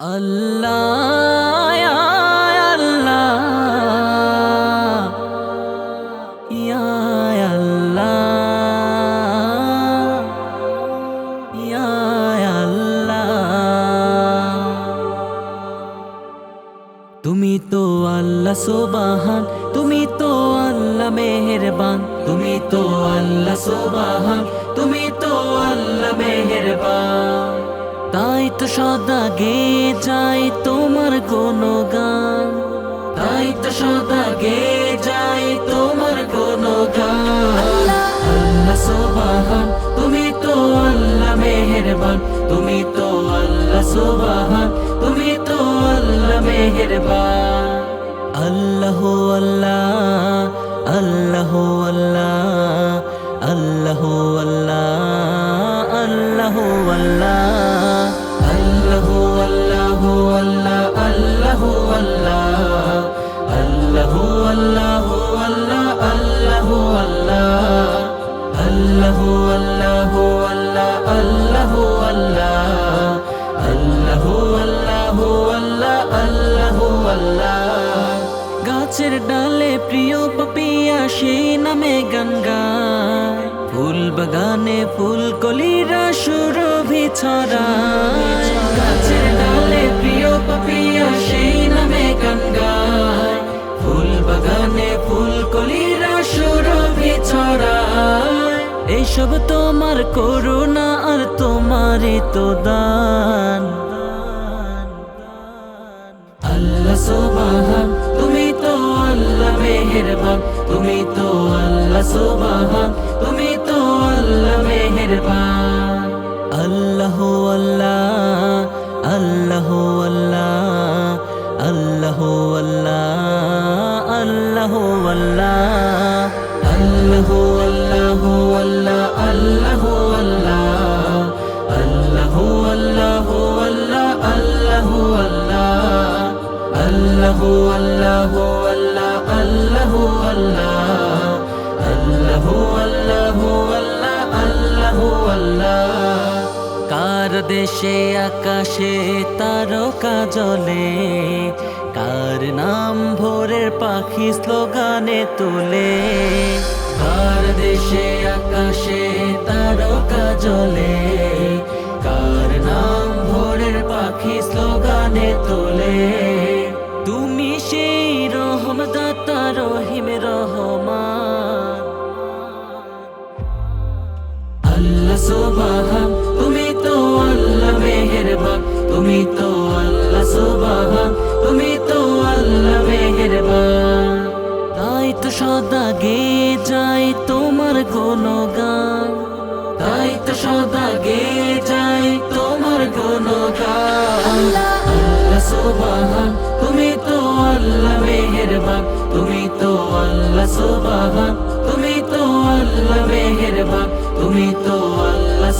আল্লাহ আল্লাহ তুমি তো আল্লাহ সুবাহান, তুমি তো আল্লাহ মেহেরবান, তুমি তো আল্লাহ সুবাহান, তুমি তো আল্লাহ মেহেরবান তাই তো সদা গে যাই তোমার গান। তাই তো সদা গে যাই তোমার গান। আল্লাহ সুবাহান, তুমি তো আল্লাহ মেহেরবান। তুমি তো আল্লাহ সুবাহান, তুমি তো আল্লাহ মেহেরবান। আল্লাহ আল্লাহ আল্লাহ আল্লাহ আল্লাহ আল্লাহ। গাছের ডালে প্রিয় পপিয়া সেই নামে গান গায়। ফুল বাগানে ফুল কলিরা সুরভি ছড়ায়। গাছের ডালে প্রিয় পপিয়া সেই নামে গান ফুল বাগানে ফুল কলিরা সুরভি ছড়ায়। এইসব তোমার করুণা আর তোমারই তো দান। সুবহান, তুমি তো আল্লাহ মেহেরবান, তুমি তো আল্লাহ সুবহান, তুমি তো আল্লাহ মেহেরবান। আল্লাহ আল্লাহ আল্লাহ আল্লাহ আল্লাহ আল্লাহ আল্লাহ আল্লাহ আল্লাহ আল্লাহ কার দেশে আকাশে তারকা জলে কার নাম ভোরের পাখি স্লোগানে তুলে কার দেশে আকাশে আল্লাহ সুবহান, তুমি তো আল্লাহ মেহেরবান, তুমি তো আল্লাহ সুবহান, তুমি তো আল্লাহ মেহেরবান। তাই তো সদা গে যাই তোমার গান তাই তো সদা গে যাই তোমার গান আল্লাহ সুবহান, তুমি তো আল্লাহ মেহেরবান, তুমি তো আল্লাহ সুবহান, তুমি আল্লাহ মেহেরবান তুমি তো আল্লাহ